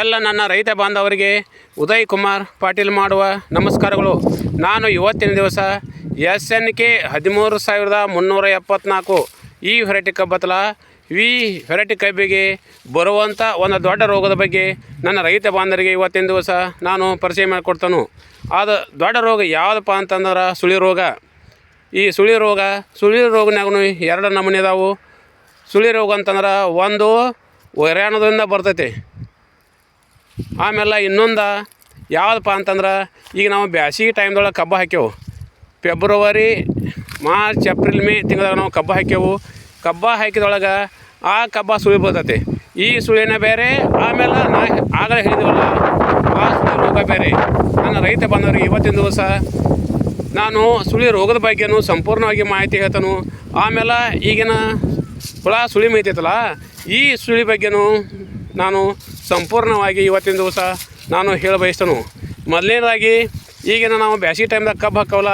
ಎಲ್ಲ ನನ್ನ ರೈತ ಬಾಂಧವರಿಗೆ ಉದಯ್ ಕುಮಾರ್ ಪಾಟೀಲ್ ಮಾಡುವ ನಮಸ್ಕಾರಗಳು. ನಾನು ಇವತ್ತಿನ ದಿವಸ ಎಸ್ ಎನ್ ಕೆ ಹದಿಮೂರು ಸಾವಿರದ ಮುನ್ನೂರ ಎಪ್ಪತ್ನಾಲ್ಕು ಈ ವೆರೈಟಿ ಕಬ್ಬತ್ತಲ ಈ ವೆರೈಟಿ ಕಬ್ಬಿಗೆ ಬರುವಂಥ ಒಂದು ದೊಡ್ಡ ರೋಗದ ಬಗ್ಗೆ ನನ್ನ ರೈತ ಬಾಂಧವರಿಗೆ ಇವತ್ತಿನ ದಿವಸ ನಾನು ಪರಿಚಯ ಮಾಡಿಕೊಡ್ತಾನು. ಅದು ದೊಡ್ಡ ರೋಗ ಯಾವುದಪ್ಪ ಅಂತಂದ್ರೆ ಸುಳಿ ರೋಗ. ಈ ಸುಳಿ ರೋಗ, ಸುಳಿ ರೋಗನಾಗೂ ಎರಡು ನಮೂನೆ ಅದಾವು. ಸುಳಿ ರೋಗ ಅಂತಂದ್ರೆ ಒಂದು ವೈರಾಣದಿಂದ ಬರ್ತೈತಿ. ಆಮೇಲೆ ಇನ್ನೊಂದು ಯಾವುದಪ್ಪ ಅಂತಂದ್ರೆ, ಈಗ ನಾವು ಬ್ಯಾಸಿಗೆ ಟೈಮ್ದೊಳಗೆ ಕಬ್ಬು ಹಾಕ್ಯವು. ಫೆಬ್ರವರಿ ಮಾರ್ಚ್ ಏಪ್ರಿಲ್ ಮೇ ತಿಂಗಳಾಗ ನಾವು ಕಬ್ಬು ಹಾಕ್ಯವು. ಕಬ್ಬ ಹಾಕಿದೊಳಗೆ ಆ ಕಬ್ಬ ಸುಳಿ ಬರ್ತೈತಿ. ಈ ಸುಳಿನ ಬೇರೆ, ಆಮೇಲೆ ನಾ ಆಗಲೇ ಹೇಳಿದವಲ್ಲ, ಆ ಸುಳಿ ರೋಗ ಬೇರೆ. ನನ್ನ ರೈತ ಬಂದವರಿಗೆ ಇವತ್ತಿನ ದಿವಸ ನಾನು ಸುಳಿ ರೋಗದ ಬಗ್ಗೆನೂ ಸಂಪೂರ್ಣವಾಗಿ ಮಾಹಿತಿ ಹೇಳ್ತಾನು. ಆಮೇಲೆ ಈಗಿನ ಹುಳ, ಸುಳಿ ಮೈತೈತಲ್ಲ ಈ ಸುಳಿ ಬಗ್ಗೆನೂ ನಾನು ಸಂಪೂರ್ಣವಾಗಿ ಇವತ್ತಿನ ದಿವಸ ನಾನು ಹೇಳ ಬಯಸ್ತೇನೆ. ಮೊದಲನೇದಾಗಿ, ಈಗಿನ ನಾವು ಬ್ಯಾಸಿಗೆ ಟೈಮ್ದಾಗ ಕಬ್ಬು ಹಾಕವಲ್ಲ,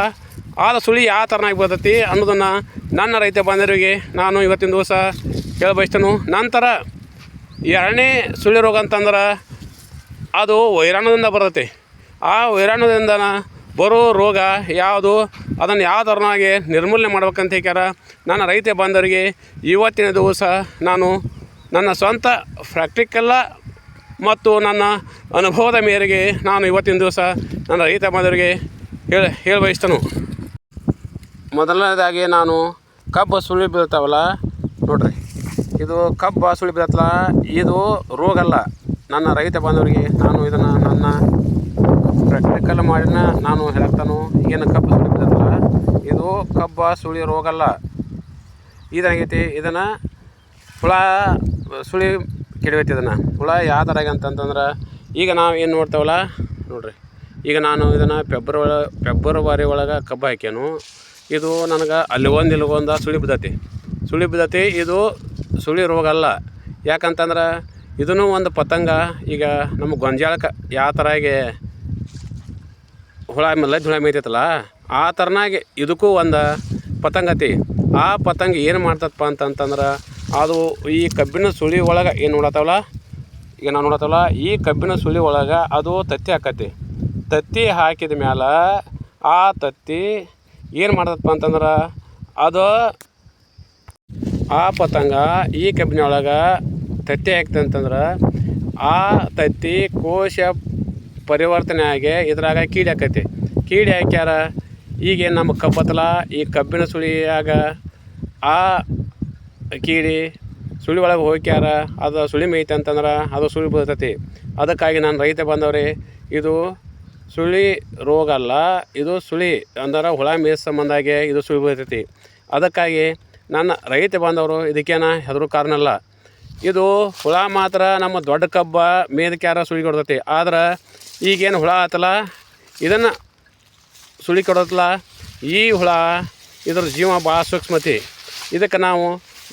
ಆದ ಸುಳಿ ಯಾವ ಥರನಾಗಿ ಬರ್ತೈತಿ ಅನ್ನೋದನ್ನು ನನ್ನ ರೈತ ಬಾಂಧವರಿಗೆ ನಾನು ಇವತ್ತಿನ ದಿವಸ ಹೇಳ ಬಯಸ್ತೇನೆ. ನಂತರ ಎರಡನೇ ಸುಳಿ ರೋಗ ಅಂತಂದ್ರೆ ಅದು ವೈರಾಣುದಿಂದ ಬರ್ತೈತಿ. ಆ ವೈರಾಣುದಿಂದ ಬರೋ ರೋಗ ಯಾವುದು, ಅದನ್ನು ಯಾವ ಥರನಾಗಿ ನಿರ್ಮೂಲನೆ ಮಾಡ್ಬೇಕಂತ ಹೇಳ್ಯಾರ ನನ್ನ ರೈತ ಬಾಂಧವರಿಗೆ ಇವತ್ತಿನ ದಿವಸ ನಾನು ನನ್ನ ಸ್ವಂತ ಪ್ರಾಕ್ಟಿಕಲ್ಲ ಮತ್ತು ನನ್ನ ಅನುಭವದ ಮೇರೆಗೆ ನಾನು ಇವತ್ತಿನ ದಿವಸ ನನ್ನ ರೈತ ಮಾದರಿಗೆ ಹೇಳ ಹೇಳಿ ಬಯಸ್ತನು ಮೊದಲನೇದಾಗಿ ನಾನು ಕಬ್ಬು ಸುಳಿ ಬೀಳ್ತಾವಲ್ಲ ನೋಡ್ರಿ, ಇದು ಕಬ್ಬು ಸುಳಿ ಬೀಳತ್ತಲ್ಲ, ಇದು ರೋಗ ಅಲ್ಲ ನನ್ನ ರೈತ ಬಾಂಧವರಿಗೆ ನಾನು ಇದನ್ನು ನನ್ನ ಪ್ರಾಕ್ಟಿಕಲ್ ಮಾಡಿನ ನಾನು ಹೇಳ್ತಾನು ಏನು ಕಬ್ಬು ಸುಳಿ ಬೀಳತ್ತಲ್ಲ, ಇದು ಕಬ್ಬು ಸುಳಿ ರೋಗ ಅಲ್ಲ ಇದಾಗೈತಿ, ಇದನ್ನು ಹುಳ, ಸುಳಿ ಕೆಡವೈತಿ ಇದನ್ನು ಹುಳ ಯಾವ ಥರ ಅಂತಂತಂದ್ರೆ ಈಗ ನಾವು ಏನು ನೋಡ್ತೇವಲ್ಲ, ನೋಡಿರಿ. ಈಗ ನಾನು ಇದನ್ನು ಫೆಬ್ರವರಿ ಫೆಬ್ರವರಿ ಒಳಗೆ ಕಬ್ಬು ಹಾಕ್ಯಾನು. ಇದು ನನಗೆ ಅಲ್ಲಿ ಒಂದು, ಇಲ್ಲಿ ಒಂದು ಸುಳಿ ಬಿದ್ದತಿ. ಸುಳಿ ಬಿದ್ದತಿ, ಇದು ಸುಳಿ ರೋಗ ಅಲ್ಲ. ಯಾಕಂತಂದ್ರೆ ಇದೂ ಒಂದು ಪತಂಗ, ಈಗ ನಮ್ಮ ಗೊಂಜಾಳಕ್ಕೆ ಯಾವ ಥರಾಗಿ ಹುಳ ಮಲ್ಲದ ಹುಳ ಮೇಯ್ತೈತಲ್ಲ, ಆ ಥರನಾಗಿ ಇದಕ್ಕೂ ಒಂದು ಪತಂಗತಿ. ಆ ಪತಂಗ ಏನು ಮಾಡ್ತದಪ್ಪ ಅಂತಂತಂದ್ರೆ ಅದು ಈ ಕಬ್ಬಿನ ಸುಳಿ ಒಳಗೆ ಏನು ನೋಡತ್ತವಲ್ಲ? ಈಗ ನಾವು ನೋಡತ್ತವಲ್ಲ, ಈ ಕಬ್ಬಿನ ಸುಳಿ ಒಳಗೆ ಅದು ತತ್ತಿ ಹಾಕತಿ ತತ್ತಿ ಹಾಕಿದ ಮ್ಯಾಲ ಆ ತತ್ತಿ ಏನು ಮಾಡ್ತದಪ್ಪ ಅಂತಂದ್ರೆ ಅದು ಆ ಪತಂಗ ಈ ಕಬ್ಬಿನ ಒಳಗೆ ತತ್ತಿ ಹಾಕ್ತಂತಂದ್ರೆ ಅಂತಂದ್ರೆ ಆ ತತ್ತಿ ಕೋಶ ಪರಿವರ್ತನೆ ಆಗಿ ಇದ್ರಾಗ ಕೀಡಿ ಹಾಕೈತಿ ಕೀಡಿ ಹಾಕ್ಯಾರ, ಈಗೇನು ನಮ್ಮ ಕಬ್ಬತ್ತಲ್ಲ, ಈ ಕಬ್ಬಿನ ಸುಳಿಯಾಗ ಆ ಕೀಡಿ, ಸುಳಿ ಒಳಗೆ ಹೋಗ್ಯಾರ, ಅದು ಸುಳಿ ಮೇಯ್ತು ಅಂತಂದ್ರೆ ಅದು ಸುಳಿ ಬೀಳ್ತೈತಿ ಅದಕ್ಕಾಗಿ ನಾನು ರೈತ ಬಂದವ್ರಿ, ಇದು ಸುಳಿ ರೋಗ ಅಲ್ಲ, ಇದು ಸುಳಿ ಅಂದ್ರೆ ಹುಳ ಮೇಯ್ಸ ಸಂಬಂಧಾಗೆ ಇದು ಸುಳಿ ಬೀಳ್ತೈತಿ ಅದಕ್ಕಾಗಿ ನನ್ನ ರೈತ ಬಂದವರು ಇದಕ್ಕೇನ ಹೆದರು ಕಾರಣ ಅಲ್ಲ. ಇದು ಹುಳ ಮಾತ್ರ ನಮ್ಮ ದೊಡ್ಡ ಕಬ್ಬ ಮೇದಕ್ಯಾರ ಸುಳಿ ಕೊಡ್ತೈತಿ. ಆದ್ರೆ ಈಗೇನು ಹುಳ ಆತಲ್ಲ, ಇದನ್ನು ಸುಳಿ ಕೊಡತ್ತಲ್ಲ. ಈ ಹುಳ ಇದ್ರ ಜೀವ ಭಾಳ ಸೂಕ್ಷ್ಮತಿ. ಇದಕ್ಕೆ ನಾವು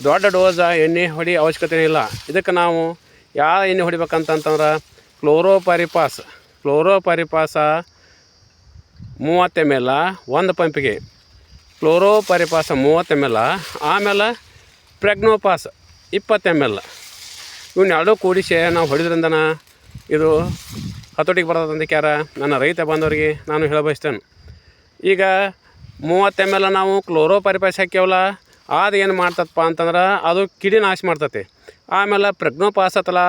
ದೊಡ್ಡ ಡೋಸ ಎಣ್ಣೆ ಹೊಡಿ ಅವಶ್ಯಕತೆ ಇಲ್ಲ. ಇದಕ್ಕೆ ನಾವು ಯಾವ ಎಣ್ಣೆ ಹೊಡಿಬೇಕಂತಂತಂದ್ರೆ ಕ್ಲೋರೋಪರಿಪಾಸ್. ಕ್ಲೋರೋಪರಿಪಾಸ ಮೂವತ್ತು ಎಂ ಎಲ್ ಒಂದು ಪಂಪಿಗೆ. ಕ್ಲೋರೋಪರಿಪಾಸ ಮೂವತ್ತು ಎಂ ಎಲ್ ಆಮೇಲೆ ಪ್ರೆಗ್ನೋಪಾಸ್ ಇಪ್ಪತ್ತು ಎಂ ಎಲ್ ಇವನ್ನ ಎರಡೂ ಕೂಡಿಸಿ ನಾವು ಹೊಡಿದ್ರಿಂದನ ಇದು ಹತೋಟಿಗೆ ಬರ್ತದಂತ ಕ್ಯಾರ ನನ್ನ ರೈತ ಬಾಂಧವರಿಗೆ ನಾನು ಹೇಳಬಯಸ್ತೇನೆ. ಈಗ ಮೂವತ್ತು ಎಂ ಎಲ್ ನಾವು ಕ್ಲೋರೋಪಾರಿಪಾಸ್ ಹಾಕ್ಯವಲ್ಲ ಅದು ಏನು ಮಾಡ್ತದಪ್ಪ ಅಂತಂದ್ರೆ ಅದು ಕಿಡಿ ನಾಶ ಮಾಡ್ತತಿ. ಆಮೇಲೆ ಪ್ರಜ್ಞೋಪಾಸತ್ತಲ್ಲ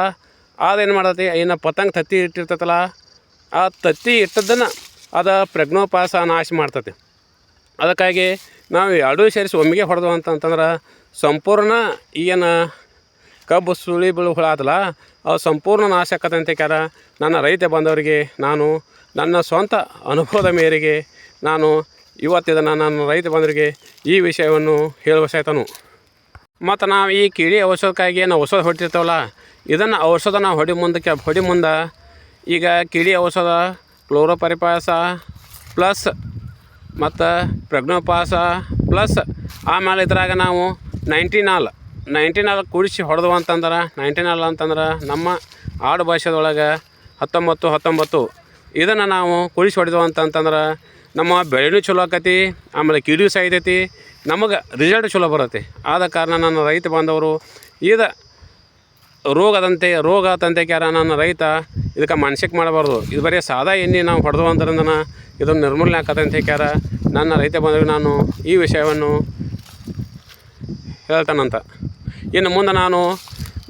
ಅದೇನು ಮಾಡ್ತತಿ ಏನು ಪತಂಗ ತತ್ತಿ ಇಟ್ಟಿರ್ತತಲ್ಲ ಆ ತತ್ತಿ ಇಟ್ಟದ್ದನ್ನು ಅದು ಪ್ರಜ್ಞೋಪಾಸ ನಾಶ ಮಾಡ್ತತಿ. ಅದಕ್ಕಾಗಿ ನಾವು ಎರಡೂ ಸೇರಿಸಿ ಒಮ್ಮೆಗೆ ಹೊಡೆದು ಅಂತಂತಂದ್ರೆ ಸಂಪೂರ್ಣ ಏನು ಕಬ್ಬು, ಸುಳಿ, ಬೀಳು ಹುಳ ಆತಲ್ಲ ಅದು ಸಂಪೂರ್ಣ ನಾಶ ಆಕತ್ತೆ ಅಂತ ಕ್ಯಾರ ನನ್ನ ರೈತ ಬಂದವರಿಗೆ ನಾನು, ನನ್ನ ಸ್ವಂತ ಅನುಭವದ ಮೇರೆಗೆ ನಾನು ಇವತ್ತಿದನ್ನು ನನ್ನ ರೈತ ಬಂದರಿಗೆ ಈ ವಿಷಯವನ್ನು ಹೇಳುವ ಮತ್ತು ನಾವು ಈ ಕೀಳಿ ಔಷಧಕ್ಕಾಗಿ ನಾವು ಔಷಧ ಹೊಡಿತಿರ್ತೇವಲ್ಲ, ಇದನ್ನು ಔಷಧ ನಾವು ಹೊಡಿ ಮುಂದಕ್ಕೆ ಹೊಡಿ ಮುಂದೆ ಈಗ ಕೀಳಿ ಔಷಧ ಕ್ಲೋರೋಪರಿಪಾಸ ಪ್ಲಸ್ ಮತ್ತು ಪ್ರಜ್ಞೋಪಾಸ ಪ್ಲಸ್ ಆಮೇಲೆ ಇದ್ರಾಗ ನಾವು ನೈಂಟಿನಾಲ್ ನೈಂಟಿನಾಲ್ ಕೂಡಿಸಿ ಹೊಡೆದು ಅಂತಂದ್ರೆ, ನೈಂಟಿನಾಲ್ ಅಂತಂದ್ರೆ ನಮ್ಮ ಆಡು ಭಾಷೆದೊಳಗೆ ಹತ್ತೊಂಬತ್ತು ಹತ್ತೊಂಬತ್ತು ಇದನ್ನು ನಾವು ಕೂಡಿಸಿ ಹೊಡೆದು ಅಂತಂತಂದ್ರೆ ನಮ್ಮ ಬೆಳೆನೂ ಚಲೋ ಆಕತಿ, ಆಮೇಲೆ ಕಿಡಿಯೂ ಸಾಯ್ತೈತಿ ನಮಗೆ ರಿಸಲ್ಟ್ ಚಲೋ ಬರುತ್ತೆ. ಆದ ಕಾರಣ ನನ್ನ ರೈತ ಬಾಂಧವರು, ಇದು ರೋಗದಂತೆ ರೋಗ ತಂತೆಕ್ಯಾರ ನನ್ನ ರೈತ, ಇದಕ್ಕೆ ಮನ್ಸಿಗೆ ಮಾಡಬಾರ್ದು. ಇದು ಬರೀ ಸಾದಾ ಎಣ್ಣೆ ನಾವು ಹೊಡೆದು ಅಂದ್ರಿಂದ ಇದನ್ನು ನಿರ್ಮೂಲನೆ ಆಕತ್ತಂತೇಕ್ಯಾರ ನನ್ನ ರೈತ ಬಂದಾಗ ನಾನು ಈ ವಿಷಯವನ್ನು ಹೇಳ್ತಾನಂತ. ಇನ್ನು ಮುಂದೆ ನಾನು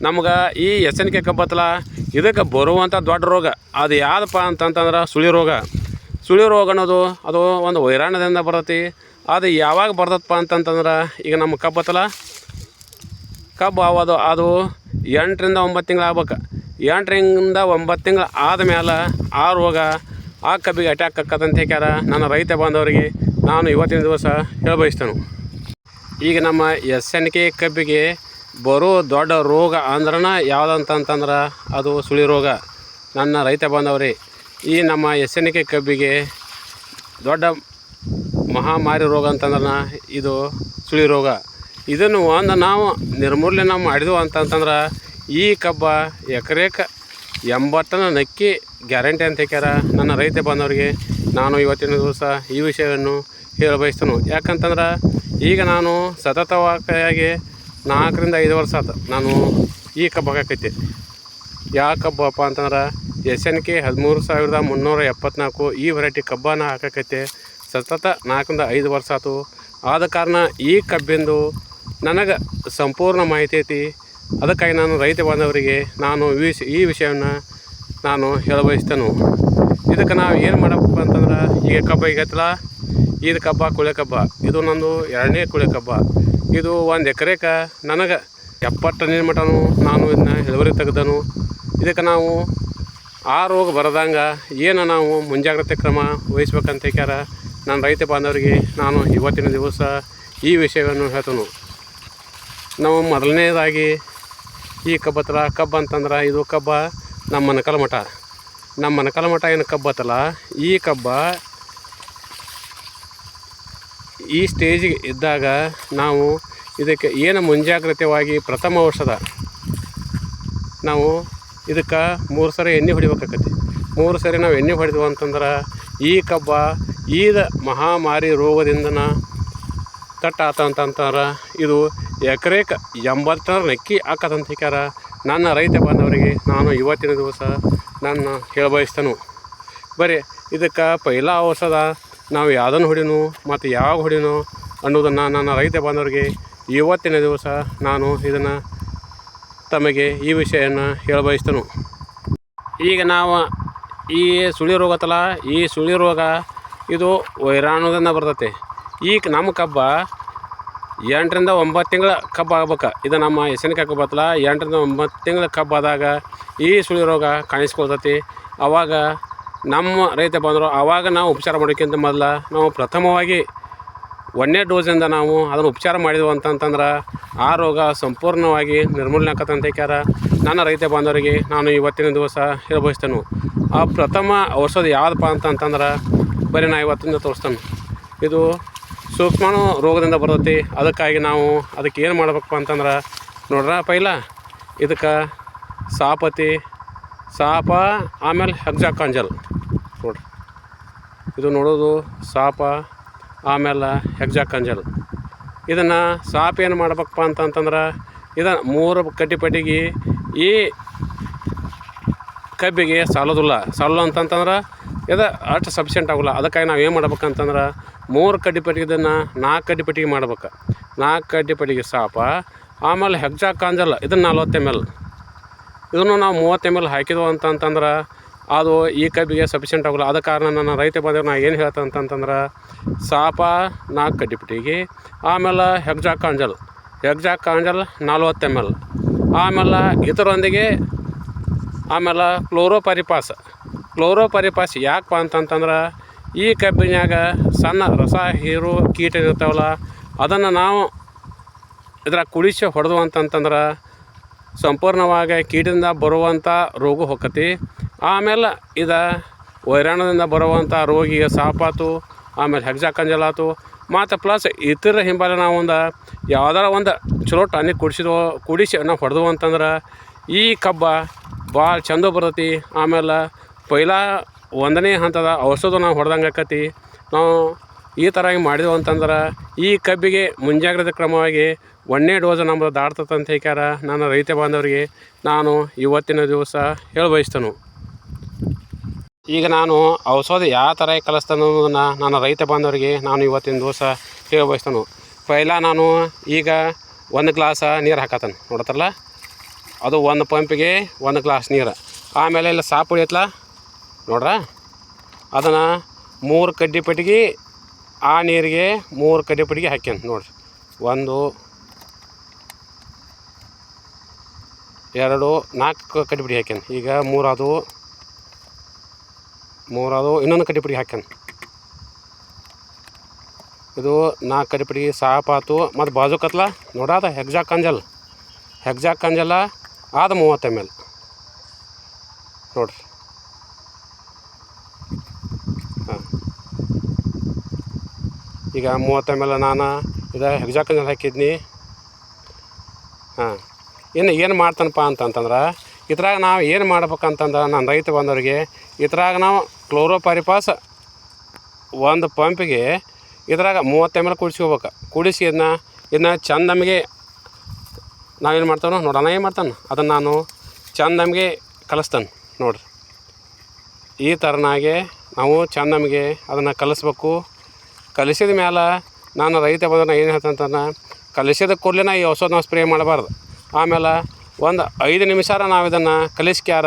ನಮ್ಗೆ ಈ ಎಸ್ ಎನ್ ಕೆ ಕಬ್ಬತ್ತಲ ಇದಕ್ಕೆ ಬರುವಂಥ ದೊಡ್ಡ ರೋಗ. ಅದು ಯಾವುದಪ್ಪ ಅಂತಂತಂದ್ರೆ ಸುಳಿ ರೋಗ. ಸುಳಿ ರೋಗ ಅನ್ನೋದು ಅದು ಒಂದು ವೈರಾಣದಿಂದ ಬರ್ತೈತಿ. ಅದು ಯಾವಾಗ ಬರ್ತದಪ್ಪ ಅಂತಂತಂದ್ರೆ, ಈಗ ನಮ್ಮ ಕಬ್ಬತ್ತಲ್ಲ ಕಬ್ಬು ಅದು ಅದು ಎಂಟರಿಂದ ಒಂಬತ್ತು ತಿಂಗಳು ಆಗ್ಬೇಕು. ಎಂಟರಿಂದ ಒಂಬತ್ತು ತಿಂಗಳು ಆದಮೇಲೆ ಆ ರೋಗ ಆ ಕಬ್ಬಿಗೆ ಅಟ್ಯಾಕ್ ಆಕತ್ತಂತ ಹೇಳ್ಯಾರ ನನ್ನ ರೈತ ಬಾಂಧವರಿಗೆ ನಾನು ಇವತ್ತಿನ ದಿವಸ ಹೇಳಬಯಸ್ತೇನೆ. ಈಗ ನಮ್ಮ ಎಸ್ ಎನ್ ಕೆ ಕಬ್ಬಿಗೆ ಬರೋ ದೊಡ್ಡ ರೋಗ ಅಂದ್ರನ ಯಾವುದಂತಂತಂದ್ರೆ ಅದು ಸುಳಿ ರೋಗ. ನನ್ನ ರೈತ ಬಾಂಧವರೇ ಈ ನಮ್ಮ ಎಸೆನಿಕೆ ಕಬ್ಬಿಗೆ ದೊಡ್ಡ ಮಹಾಮಾರಿ ರೋಗ ಅಂತಂದ್ರೆ ಇದು ಸುಳಿ ರೋಗ. ಇದನ್ನು ಒಂದು ನಾವು ನಿರ್ಮೂಲನೆ ನಾವು ಮಾಡಿದ್ವು ಅಂತಂತಂದ್ರೆ ಈ ಕಬ್ಬ ಎಕರೆಕ ಎಂಬತ್ತನ ನಕ್ಕಿ ಗ್ಯಾರಂಟಿ ಅಂತ ಹೇಳ್ಯಾರ ನನ್ನ ರೈತ ಬಂದವರಿಗೆ. ನಾನು ಇವತ್ತಿನ ದಿವಸ ಈ ವಿಷಯವನ್ನು ಹೇಳ ಬಯಸ್ತೇನೆ ಯಾಕಂತಂದ್ರೆ ಈಗ ನಾನು ಸತತವಾಗಿ ನಾಲ್ಕರಿಂದ ಐದು ವರ್ಷ ಆತು ನಾನು ಈ ಕಬ್ಬ ಹಾಕೈತೆ. ಯಾವ ಕಬ್ಬಪ್ಪ ಅಂತಂದ್ರೆ ಎಸ್ ಎನ್ ಕೆ ಹದಿಮೂರು ಸಾವಿರದ ಮುನ್ನೂರ ಎಪ್ಪತ್ನಾಲ್ಕು ಈ ವೆರೈಟಿ ಕಬ್ಬನ್ನು ಹಾಕಕೈತೆ. ಸತತ ನಾಲ್ಕರಿಂದ ಐದು ವರ್ಷ ಆತು. ಆದ ಕಾರಣ ಈ ಕಬ್ಬಿಂದು ನನಗೆ ಸಂಪೂರ್ಣ ಮಾಹಿತಿ ಐತಿ. ಅದಕ್ಕಾಗಿ ನಾನು ರೈತ ಬಾಂಧವರಿಗೆ ನಾನು ವಿಷ, ಈ ವಿಷಯವನ್ನು ನಾನು ಹೇಳಬಯಸ್ತೇನೆ. ಇದಕ್ಕೆ ನಾವು ಏನು ಮಾಡಬೇಕು ಅಂತಂದ್ರೆ, ಈಗ ಕಬ್ಬ ಈಗತ್ತಲ್ಲ ಇದು ಕಬ್ಬ ಕುಳೆ ಕಬ್ಬ. ಇದು ನಂದು ಎರಡನೇ ಕುಳೆ ಕಬ್ಬ. ಇದು ಒಂದು ಎಕರೆಗೆ ನನಗೆ ಎಪ್ಪತ್ತು ಟನ್ನಿನ ಮಟನು ನಾನು ಇದನ್ನ ಇಳುವರಿ ತೆಗೆದನು. ಇದಕ್ಕೆ ನಾವು ಆ ರೋಗ ಬರದಂಗೆ ಏನು ನಾವು ಮುಂಜಾಗ್ರತೆ ಕ್ರಮ ವಹಿಸ್ಬೇಕಂತ ಹೇಳ್ಯಾರ ನನ್ನ ರೈತ ಬಾಂಧವರಿಗೆ ನಾನು ಇವತ್ತಿನ ದಿವಸ ಈ ವಿಷಯವನ್ನು ಹೇಳ್ತೇನೆ. ನಾವು ಮೊದಲನೇದಾಗಿ ಈ ಕಬ್ಬತ್ರ ಕಬ್ಬು ಅಂತಂದ್ರೆ ಇದು ಕಬ್ಬ ನಮ್ಮ ಮನಕಲ ಮಠ. ನಮ್ಮ ಮನಕಲ ಮಠ ಏನು ಕಬ್ಬತ್ತಲ್ಲ ಈ ಕಬ್ಬ ಈ ಸ್ಟೇಜಿಗೆ ಇದ್ದಾಗ ನಾವು ಇದಕ್ಕೆ ಏನು ಮುಂಜಾಗ್ರತೆವಾಗಿ ಪ್ರಥಮ ಔಷಧ ನಾವು ಇದಕ್ಕೆ ಮೂರು ಸರಿ ಎಣ್ಣೆ ಹೊಡಿಬೇಕಾಕತಿ ಮೂರು ಸರಿ ನಾವು ಎಣ್ಣೆ ಹೊಡೆದ್ವು ಅಂತಂದ್ರೆ ಈ ಕಬ್ಬ ಈದ ಮಹಾಮಾರಿ ರೋಗದಿಂದನ ತಟ್ಟಾತ ಅಂತಂತಾರೆ ಇದು ಎಕರೆಕ ಎಂಬತ್ತರ ನೆಕ್ಕಿ ಹಾಕದಂತ ನನ್ನ ರೈತ ಬಾಂಧವರಿಗೆ ನಾನು ಇವತ್ತಿನ ದಿವಸ ನನ್ನ ಹೇಳಬಯಸ್ತೇನೆ. ಬರೀ, ಇದಕ್ಕೆ ಪೈಲ ಔಷಧ ನಾವು ಯಾವುದನ್ನು ಹೊಡಿನೋ ಮತ್ತು ಯಾವಾಗ ಹೊಡಿನೋ ಅನ್ನೋದನ್ನು ನನ್ನ ರೈತ ಬಾಂಧವರಿಗೆ ಇವತ್ತಿನ ದಿವಸ ನಾನು ಇದನ್ನು ತಮಗೆ ಈ ವಿಷಯವನ್ನು ಹೇಳಬಯಸ್ತನು. ಈಗ ನಾವು ಈ ಸುಳಿ ರೋಗ ಐತಲ್ಲ ಈ ಸುಳಿ ರೋಗ ಇದು ವೈರಾಣುದನ್ನು ಬರ್ತೈತೆ. ಈಗ ನಮ್ಮ ಕಬ್ಬ ಎಂಟರಿಂದ ಒಂಬತ್ತು ತಿಂಗಳ ಕಬ್ಬು ಆಗ್ಬೇಕು. ಇದು ನಮ್ಮ ಹೆಸರಿನ ಕಬ್ಬು ಬತ್ತಲ್ಲ ಎಂಟರಿಂದ ಒಂಬತ್ತು ತಿಂಗಳ ಕಬ್ಬು ಆದಾಗ ಈ ಸುಳಿ ರೋಗ ಕಾಣಿಸ್ಕೊಳ್ತೈತಿ. ಆವಾಗ ನಮ್ಮ ರೈತ ಬಂದರು ಆವಾಗ ನಾವು ಉಪಚಾರ ಮಾಡೋಕ್ಕಿಂತ ಮೊದಲು ನಾವು ಪ್ರಥಮವಾಗಿ ಒಂದನೇ ಡೋಸಿಂದ ನಾವು ಅದನ್ನು ಉಪಚಾರ ಮಾಡಿದೆವು ಅಂತಂತಂದ್ರೆ ಆ ರೋಗ ಸಂಪೂರ್ಣವಾಗಿ ನಿರ್ಮೂಲನೆ ಆಕತ್ತಂತ ಹೇಳ್ಯಾರ ನನ್ನ ರೈತ ಬಾಂಧವರಿಗೆ ನಾನು ಇವತ್ತಿನ ದಿವಸ ಹೇಳಬಯಸ್ತೇನೆ, ಆ ಪ್ರಥಮ ಔಷಧ ಯಾವುದಪ್ಪ ಅಂತಂತಂದ್ರೆ ಬರೀ ನಾ ಇವತ್ತಿಂದ ತೋರಿಸ್ತೇನೆ. ಇದು ಸೂಕ್ಷ್ಮಾಣು ರೋಗದಿಂದ ಬರ್ತೈತಿ, ಅದಕ್ಕಾಗಿ ನಾವು ಅದಕ್ಕೆ ಏನು ಮಾಡ್ಬೇಕಪ್ಪ ಅಂತಂದ್ರೆ ನೋಡ್ರ ಪೈಲ, ಇದಕ್ಕೆ ಸಾಪತಿ, ಸಾಪ, ಆಮೇಲೆ ಹಗ್ಜಾಕಾಂಜಲ್ ನೋಡ್ರಿ, ಇದು ನೋಡೋದು ಸಾಪ ಆಮೇಲೆ ಹೆಗ್ಜಾ ಕಂಜಲ್ ಇದನ್ನು ಸಾಪ್ ಏನು ಮಾಡ್ಬೇಕಪ್ಪ ಅಂತಂತಂದ್ರೆ, ಇದ ಮೂರು ಕಡ್ಡಿ ಪಟ್ಟಿಗೆ ಈ ಕಬ್ಬಿಗೆ ಸಾಲೋದಿಲ್ಲ. ಸಾಲೋ ಅಂತಂತಂದ್ರೆ ಇದು ಅಷ್ಟು ಸಫಿಷಿಯೆಂಟ್ ಆಗೋಲ್ಲ. ಅದಕ್ಕಾಗಿ ನಾವು ಏನು ಮಾಡ್ಬೇಕಂತಂದ್ರೆ, ಮೂರು ಕಡ್ಡಿ ಪಟ್ಟಿಗೆ ಇದನ್ನು ನಾಲ್ಕು ಕಡ್ಡಿ ಪಟ್ಟಿಗೆ ಮಾಡ್ಬೇಕು. ನಾಲ್ಕು ಕಡ್ಡಿ ಪಟ್ಟಿಗೆ ಸಾಪ, ಆಮೇಲೆ ಹೆಗ್ಜಾ ಕಾಂಜಲ್ ಇದನ್ನು ನಲ್ವತ್ತು ಎಂ ಎಲ್ ಇದನ್ನು ನಾವು ಮೂವತ್ತು ಎಂ ಎಲ್ ಹಾಕಿದ್ವು ಅಂತಂತಂದ್ರೆ ಅದು ಈ ಕಬ್ಬಿಗೆ ಸಫಿಷಿಯೆಂಟ್ ಆಗೋಲ್ಲ. ಅದ ಕಾರಣ ನನ್ನ ರೈತ ಬಂದ್ರೆ ನಾನು ಏನು ಹೇಳ್ತೇನೆ ಅಂತಂತಂದ್ರೆ, ಸಾಪ ನಾಲ್ಕು ಕಡ್ಡಿ ಪಟ್ಟಿಗೆ ಆಮೇಲೆ ಹೆಗ್ಜಾ ಕಾಂಜಲ್. ಹೆಗ್ಜಾ ಕಾಂಜಲ್ ನಲ್ವತ್ತು ಎಂ ಎಲ್ ಆಮೇಲೆ ಇದರೊಂದಿಗೆ ಆಮೇಲೆ ಕ್ಲೋರೋಪರಿಪಾಸ್. ಕ್ಲೋರೋಪರಿಪಾಸ್ ಯಾಕಪ್ಪ ಅಂತಂತಂದ್ರೆ, ಈ ಕಬ್ಬಿನಾಗ ಸಣ್ಣ ರಸ, ಹೀರು, ಕೀಟ ಇರ್ತಾವಲ್ಲ, ಅದನ್ನು ನಾವು ಇದ್ರಾಗ ಕುಡಿಸಿ ಹೊಡೆದು ಅಂತಂತಂದ್ರೆ, ಸಂಪೂರ್ಣವಾಗಿ ಕೀಟದಿಂದ ಬರುವಂಥ ರೋಗ ಹೊಕ್ಕತಿ ಆಮೇಲೆ ಇದು ವೈರಾಣದಿಂದ ಬರುವಂಥ ರೋಗಿಗೆ ಸಾಪಾತು, ಆಮೇಲೆ ಹೆಗ್ಜಾ ಕಂಜಲಾತು ಮತ್ತು ಪ್ಲಸ್ ಇತರ ಹಿಂಬಾಲ ಒಂದು ಯಾವ್ದಾರ ಒಂದು ಚಲೋ ಟಾನಿಕ್ ಕುಡಿಸಿದ್ವು ಕುಡಿಸಿ ನಾವು ಹೊಡೆದವು ಅಂತಂದ್ರೆ ಈ ಕಬ್ಬ ಭಾಳ ಚಂದ ಬರ್ತೈತಿ. ಆಮೇಲೆ ಪೈಲ ಒಂದನೇ ಹಂತದ ಔಷಧ ನಾವು ಹೊಡೆದಂಗೆ ಆಕತಿ. ನಾವು ಈ ಥರ ಮಾಡಿದೆವು ಅಂತಂದ್ರೆ ಈ ಕಬ್ಬಿಗೆ ಮುಂಜಾಗ್ರತೆ ಕ್ರಮವಾಗಿ ಒಂದನೇ ಡೋಸ್ ನಮ್ಮದು ದಾಡ್ತದಂತ ಹೇಳ್ಯಾರ ನನ್ನ ರೈತ ಬಾಂಧವರಿಗೆ ನಾನು ಇವತ್ತಿನ ದಿವಸ ಹೇಳ ಬಯಸ್ತೇನೆ. ಈಗ ನಾನು ಔಷಧ ಯಾವ ಥರ ಕಲಿಸ್ತಾನೆ ಅನ್ನೋದನ್ನು ನನ್ನ ರೈತ ಬಾಂಧವರಿಗೆ ನಾನು ಇವತ್ತಿನ ದಿವಸ ಹೇಳಿ ಬಯಸ್ತೇನೆ ಪೈಲ ನಾನು ಈಗ ಒಂದು ಗ್ಲಾಸ ನೀರು ಹಾಕತ್ತಾನೆ ನೋಡತ್ತಲ್ಲ ಅದು ಒಂದು ಪಂಪಿಗೆ ಒಂದು ಗ್ಲಾಸ್ ನೀರು. ಆಮೇಲೆ ಇಲ್ಲ ಸಾಪುಳಿ ಐತ್ಲ ನೋಡ್ರ? ಅದನ್ನು ಮೂರು ಕಡ್ಡಿ ಪೆಟ್ಟಿಗೆ ಆ ನೀರಿಗೆ ಮೂರು ಕಡ್ಡಿ ಪೆಟ್ಟಿಗೆ ಹಾಕ್ಯಾನ, ನೋಡ್ರಿ. ಒಂದು, ಎರಡು, ನಾಲ್ಕು ಕಡ್ಡಿ ಪುಡಿ ಹಾಕ್ಯಾನ. ಈಗ ಮೂರಾದು ಮೂರಾದು ಇನ್ನೊಂದು ಕಡ್ಡಿ ಪುಡಿ ಹಾಕ್ಯಾನ. ಇದು ನಾಲ್ಕು ಕಡ್ಡಿ ಪುಡಿ ಸಾಪಾತು ಮತ್ತು ಬಾಜು ಕತ್ಲ ನೋಡಾದ ಹೆಗ್ಜಾ ಕಂಜಲ್ ಹೆಗ್ಜಾ ಕಂಜಲ ಆದ ಮೂವತ್ತು ಎಂ ಎಲ್ ನೋಡ್ರಿ. ಹಾಂ. ಈಗ ಮೂವತ್ತು ಎಂ ಎಲ್ ನಾನು, ಇದು ಹೆಗ್ಜಾ ಕಂಜಲ್ ಹಾಕಿದ್ನಿ. ಹಾಂ. ಇನ್ನು ಏನು ಮಾಡ್ತಾನಪ್ಪ ಅಂತಂತಂದ್ರೆ, ಇದ್ರಾಗ ನಾವು ಏನು ಮಾಡ್ಬೇಕಂತಂದ್ರೆ ನನ್ನ ರೈತ ಬಂದವರಿಗೆ, ಇದ್ರಾಗ ನಾವು ಕ್ಲೋರೋಪಾರಿಪಾಸ್. ಒಂದು ಪಂಪಿಗೆ ಇದ್ರಾಗ ಮೂವತ್ತು ಎಂ ಎಲ್ ಕುಡಿಸ್ಕೋಬೇಕು. ಕುಡಿಸಿ ಇದನ್ನ ಇದನ್ನ ಚೆಂದ ನಮಗೆ ನಾವೇನು ಮಾಡ್ತಾನೋ ನೋಡೋಣ ಏನು ಮಾಡ್ತಾನೆ? ಅದನ್ನು ನಾನು ಚೆಂದ ನಮಗೆ ಕಲಿಸ್ತಾನೆ ನೋಡ್ರಿ. ಈ ಥರನಾಗೆ ನಾವು ಚೆಂದ ನಮಗೆ ಅದನ್ನು ಕಲಿಸ್ಬೇಕು. ಕಲಿಸಿದ ಮೇಲೆ ನಾನು ರೈತ ಬಂದ್ರೆ ಏನು ಹೇಳ್ತಂತಾನೆ ಕಲಿಸಿದ ಕೂಡಲೇ ಈ ಔಷಧ ನಾವು ಸ್ಪ್ರೇ ಮಾಡಬಾರ್ದು. ಆಮೇಲೆ ಒಂದು ಐದು ನಿಮಿಷಾರ ನಾವು ಇದನ್ನು ಕಲಿಸ್ಕ್ಯಾರ,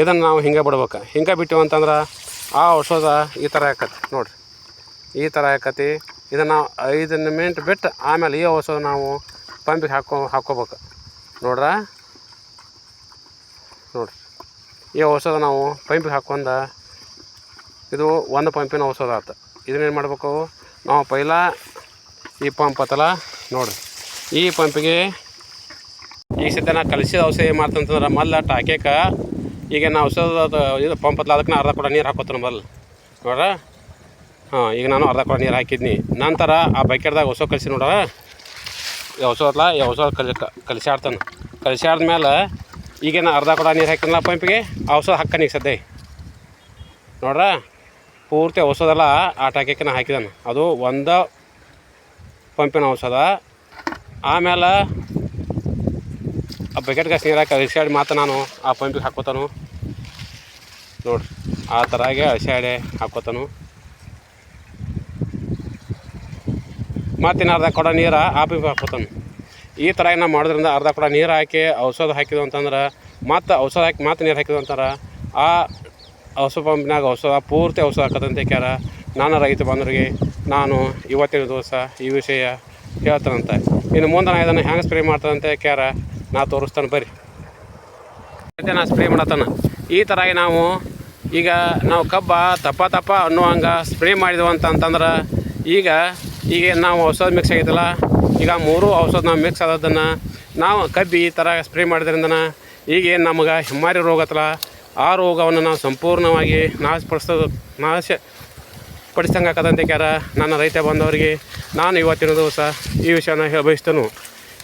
ಇದನ್ನು ನಾವು ಹಿಂಗೆ ಬಿಡ್ಬೇಕು. ಹಿಂಗೆ ಬಿಟ್ಟಿವಿ ಅಂತಂದ್ರೆ ಆ ಔಷಧ ಈ ಥರ ಆಕತಿ ನೋಡಿರಿ. ಈ ಥರ ಆಕತಿ ಇದನ್ನು ಐದು ಮಿನಿಟ್ ಬಿಟ್ಟು ಆಮೇಲೆ ಈ ಔಷಧ ನಾವು ಪಂಪಿಗೆ ಹಾಕೋ, ಹಾಕೋಬೇಕು. ನೋಡ್ರ? ನೋಡ್ರಿ. ಈ ಔಷಧ ನಾವು ಪಂಪಿಗೆ ಹಾಕೊಂಡ ಇದು ಒಂದು ಪಂಪಿನ ಔಷಧ ಆತು. ಇದನ್ನೇನು ಮಾಡಬೇಕು? ನಾವು ಪೈಲ ಈ ಪಂಪ್ ಆತಲ್ಲ, ನೋಡ್ರಿ. ಈ ಪಂಪಿಗೆ ಈಗ ಸದ್ಯ ನಾ ಕಲಿಸಿದ ಔಷಧ ಏನು ಮಾಡ್ತಂತಂದ್ರೆ, ಮಲ್ಲ ಟಾಕ್ಯಾಕ ಈಗ ನಾವು ಔಷಧದ ಇದು ಪಂಪ್ ಹತ್ತಲ ಅದಕ್ಕೆ ಅರ್ಧ ಕೂಡ ನೀರು ಹಾಕೋತ ನಂಬಲ್ಲಿ ನೋಡ್ರ? ಹಾಂ, ಈಗ ನಾನು ಅರ್ಧ ಕೂಡ ನೀರು ಹಾಕಿದ್ನಿ. ನಂತರ ಆ ಬಕೆಟ್ದಾಗ ಹೊಸ ಕಲಿಸಿ ನೋಡ್ರ? ಅತ್ಲ ಈ ಹೊಸ ಕಲಿ ಕಲಿಸಿ ಆಡ್ತಾನೆ ಕಲಿಸಿ ಈಗ ನಾ ಅರ್ಧ ಕೂಡ ನೀರು ಹಾಕಿದ್ನಲ್ಲ ಪಂಪಿಗೆ, ಆ ಔಷಧ ಹಾಕ್ತಾನೆ ಈಗ ಸದ್ಯ. ನೋಡ್ರ? ಪೂರ್ತಿ ಹೊಸದೆಲ್ಲ ಆಟ ಹಾಕಿಕ್ಕೆ ನಾ ಹಾಕಿದಾನೆ. ಅದು ಒಂದು ಪಂಪಿನ ಔಷಧ. ಆಮೇಲೆ ಆ ಬಕೆಟ್ ಗಾಸ್ ನೀರು ಅಳಿಸಾಡಿ ಮಾತ್ರ ನಾನು ಆ ಪಂಪಿಗೆ ಹಾಕೋತಾನು. ನೋಡ್ರಿ ಆ ಥರಾಗೆ ಅಳಿಸಾಡೆ ಹಾಕೋತಾನು. ಮತ್ತು ಇನ್ನು ಅರ್ಧ ಕೊಡ ನೀರು ಆ ಪಂಪಿಗೆ ಹಾಕೋತಾನು. ಈ ಥರ ನಾವು ಮಾಡೋದ್ರಿಂದ ಅರ್ಧ ಕೊಡ ನೀರು ಹಾಕಿ ಔಷಧ ಹಾಕಿದ್ವು ಅಂತಂದ್ರೆ, ಮತ್ತು ಔಷಧ ಹಾಕಿ ಮತ್ತು ನೀರು ಹಾಕಿದ್ವು ಅಂತಾರೆ, ಆ ಔಷಧ ಪಂಪ್ನಾಗ ಔಷಧ ಪೂರ್ತಿ ಔಷಧ ಹಾಕದಂತೆ ಕ್ಯಾರ ನಾನು ರೈತ ಬಂದ್ರಿಗೆ ನಾನು ಇವತ್ತಿನ ದಿವಸ ಈ ವಿಷಯ ಹೇಳ್ತಾನಂತೆ. ಇನ್ನು ಮುಂದೆ ನಾನು ಇದನ್ನು ಹೆಂಗೆ ಸ್ಪ್ರೇ ಮಾಡ್ತದಂತೆ ಕ್ಯಾರ ನಾ ತೋರಿಸ್ತಾನೆ ಬರ್ರಿ. ಮತ್ತೆ ನಾ ಸ್ಪ್ರೇ ಮಾಡತ್ತಾನ. ಈ ಥರ ನಾವು ಈಗ ನಾವು ಕಬ್ಬ ತಪ್ಪ ತಪ್ಪ ಅನ್ನೋ ಹಂಗೆ ಸ್ಪ್ರೇ ಮಾಡಿದೆವು ಅಂತ ಅಂತಂದ್ರೆ ಈಗ ಈಗ ನಾವು ಔಷಧ ಮಿಕ್ಸ್ ಆಗೈತಲ್ಲ, ಈಗ ಮೂರು ಔಷಧ ನಾವು ಮಿಕ್ಸ್ ಆದದನ್ನು ನಾವು ಕಬ್ಬಿ ಈ ಥರ ಸ್ಪ್ರೇ ಮಾಡಿದ್ರಿಂದ ಈಗ ಏನು ನಮಗೆ ಹಿಮ್ಮಾರಿ ರೋಗ ಹತ್ತಲ್ಲ ಆ ರೋಗವನ್ನು ನಾವು ಸಂಪೂರ್ಣವಾಗಿ ನಾಶಪಡಿಸೋದು ನಾಶ ಪಡಿಸಂಗೆ ಆಕದಂತೆ ಕ್ಯಾರ ನನ್ನ ರೈತ ಬಂದವರಿಗೆ. ನಾನು ಇವತ್ತಿನ ದಿವಸ ಈ ವಿಷಯನ ಹೇಳ ಬಯಸ್ತೇನೆ.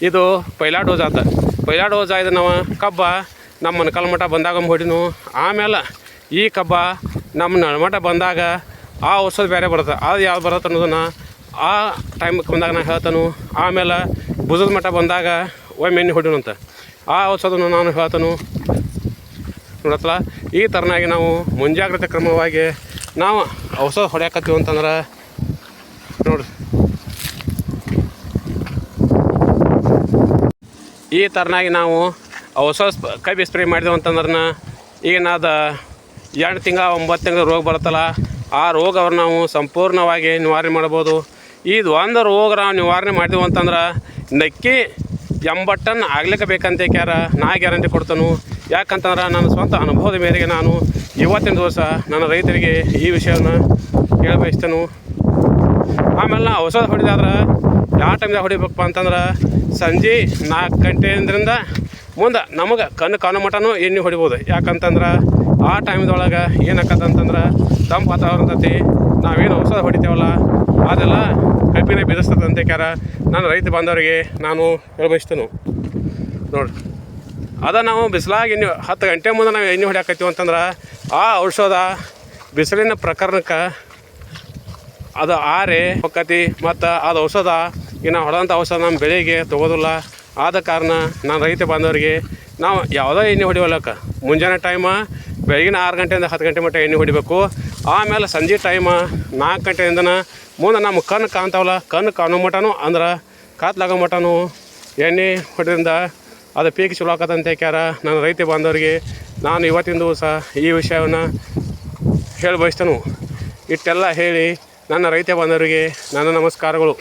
ಇದು ಪೈಲಾ ಡೋಸ್ ಆತ. ಪೈಲಾ ಹೋದ ನಾವು ಕಬ್ಬ ನಮ್ಮ ಕಲ್ಮಠ ಮಠ ಬಂದಾಗ ಹೊಡಿನು. ಆಮೇಲೆ ಈ ಕಬ್ಬ ನಮ್ಮ ನಳಮಠ ಬಂದಾಗ ಆ ಔಷಧ ಬೇರೆ ಬರುತ್ತೆ. ಅದು ಯಾವ್ದು ಬರುತ್ತೆ ಅನ್ನೋದನ್ನು ಆ ಟೈಮ್ಗೆ ಬಂದಾಗ ನಾನು ಹೇಳ್ತಾನು. ಆಮೇಲೆ ಭುಜದ ಮಠ ಬಂದಾಗ ಒಮ್ಮೆ ಎಣ್ಣೆ ಅಂತ ಆ ಔಷಧನ ನಾನು ಹೇಳ್ತಾನು. ನೋಡತ್ತಲ್ಲ ಈ ಥರನಾಗಿ ನಾವು ಮುಂಜಾಗ್ರತೆ ಕ್ರಮವಾಗಿ ನಾವು ಔಷಧ ಹೊಡ್ಯಾಕತ್ತೀವಿ ಅಂತಂದ್ರೆ ನೋಡ್ರಿ ಈ ಥರನಾಗಿ ನಾವು ಹೊಸ ಕಬ್ಬಿ ಸ್ಪ್ರೇ ಮಾಡಿದೆವು ಅಂತಂದ್ರೆ ಈಗ ನಾದ ಎರಡು ತಿಂಗಳ, ಒಂಬತ್ತು ತಿಂಗಳ ರೋಗ ಬರುತ್ತಲ್ಲ, ಆ ರೋಗವನ್ನು ನಾವು ಸಂಪೂರ್ಣವಾಗಿ ನಿವಾರಣೆ ಮಾಡ್ಬೋದು. ಇದು ಒಂದು ರೋಗ ನಾವು ನಿವಾರಣೆ ಮಾಡಿದೆವು ಅಂತಂದ್ರೆ ನಕ್ಕಿ ಎಂಬತ್ತು ಟನ್ ಆಗ್ಲಿಕ್ಕೆ ಬೇಕಂತ ಕ್ಯಾರ ನಾ ಗ್ಯಾರಂಟಿ ಕೊಡ್ತಾನು. ಯಾಕಂತಂದ್ರೆ ನನ್ನ ಸ್ವಂತ ಅನುಭವದ ಮೇರೆಗೆ ನಾನು ಇವತ್ತಿನ ದಿವಸ ನನ್ನ ರೈತರಿಗೆ ಈ ವಿಷಯವನ್ನು ಹೇಳಬಯಸ್ತೇನೆ. ಆಮೇಲೆ ನಾ ಔಷಧ ಹೊಡೆದಾದ್ರೆ ಯಾವ ಟೈಮ್ದಾಗ ಹೊಡಿಬೇಕಪ್ಪ ಅಂತಂದ್ರೆ ಸಂಜೆ ನಾಲ್ಕು ಗಂಟೆಯಿಂದ ಮುಂದೆ ನಮಗೆ ಕಣ್ಣು ಕಾಣೋ ಮಟನೂ ಎಣ್ಣೆ ಹೊಡಿಬೋದು. ಯಾಕಂತಂದ್ರೆ ಆ ಟೈಮ್ದೊಳಗೆ ಏನಾಕತ್ತಂತಂದ್ರೆ ತಂಪು ವಾತಾವರಣ ನಾವೇನು ಔಷಧ ಹೊಡಿತೇವಲ್ಲ, ಅದೆಲ್ಲ ಕಬ್ಬಿನ ಬಿದಿಸ್ತದಂತೆ ಕ್ಯಾರ ನಾನು ರೈತ ಬಾಂಧವರಿಗೆ ನಾನು ಹೇಳ್ಬಯಸ್ತೇನೆ. ನೋಡ್ರಿ ಅದ ನಾವು ಬಿಸಿಲಾಗಿ ಎಣ್ಣೆ, ಹತ್ತು ಗಂಟೆ ಮುಂದೆ ನಾವು ಎಣ್ಣೆ ಹೊಡಿಯಾಕತ್ತೀವಿ ಅಂತಂದ್ರೆ ಆ ಔಷಧ ಬಿಸಿಲಿನ ಪ್ರಕರಣಕ್ಕೆ ಅದು ಆರೆ ಹೊಕ್ಕತಿ ಮತ್ತು ಅದು ಔಷಧ. ಇನ್ನು ಹೊಡೆದಂಥ ಔಷಧ ನಮ್ಮ ಬೆಳೆಗೆ ತೊಗೋದಿಲ್ಲ. ಆದ ಕಾರಣ ನಾನು ರೈತ ಬಾಂಧವರಿಗೆ ನಾವು ಯಾವುದೋ ಎಣ್ಣೆ ಹೊಡಿವಲ್ಲಕ್ಕ ಮುಂಜಾನೆ ಟೈಮ ಬೆಳಗಿನ ಆರು ಗಂಟೆಯಿಂದ ಹತ್ತು ಗಂಟೆ ಮಟ್ಟ ಎಣ್ಣೆ ಹೊಡಿಬೇಕು. ಆಮೇಲೆ ಸಂಜೆ ಟೈಮ ನಾಲ್ಕು ಗಂಟೆಯಿಂದನ ಮುಂದೆ ನಮ್ಮ ಕಣ್ಣು ಕಾಣ್ತಾವಲ್ಲ, ಕಣ್ಣು ಕಾಣೋ ಮಟನು ಅಂದ್ರೆ ಕಾತ್ಲಾಗೋ ಮಟನು ಎಣ್ಣೆ ಹೊಡೆದ್ರಿಂದ ಅದು ಪೀಕ್ ಚಲೋ ಆಕತ್ತಂತ ಕ್ಯಾರ ನನ್ನ ರೈತ ಬಾಂಧವರಿಗೆ. ನಾನು ಇವತ್ತಿನ ದಿವಸ ಈ ವಿಷಯವನ್ನು ಹೇಳಿ ಬಯಸ್ತೇನೆ. ಇಷ್ಟೆಲ್ಲ ಹೇಳಿ ನನ್ನ ರೈತ ಬಾಂಧವರಿಗೆ ನನ್ನ ನಮಸ್ಕಾರಗಳು.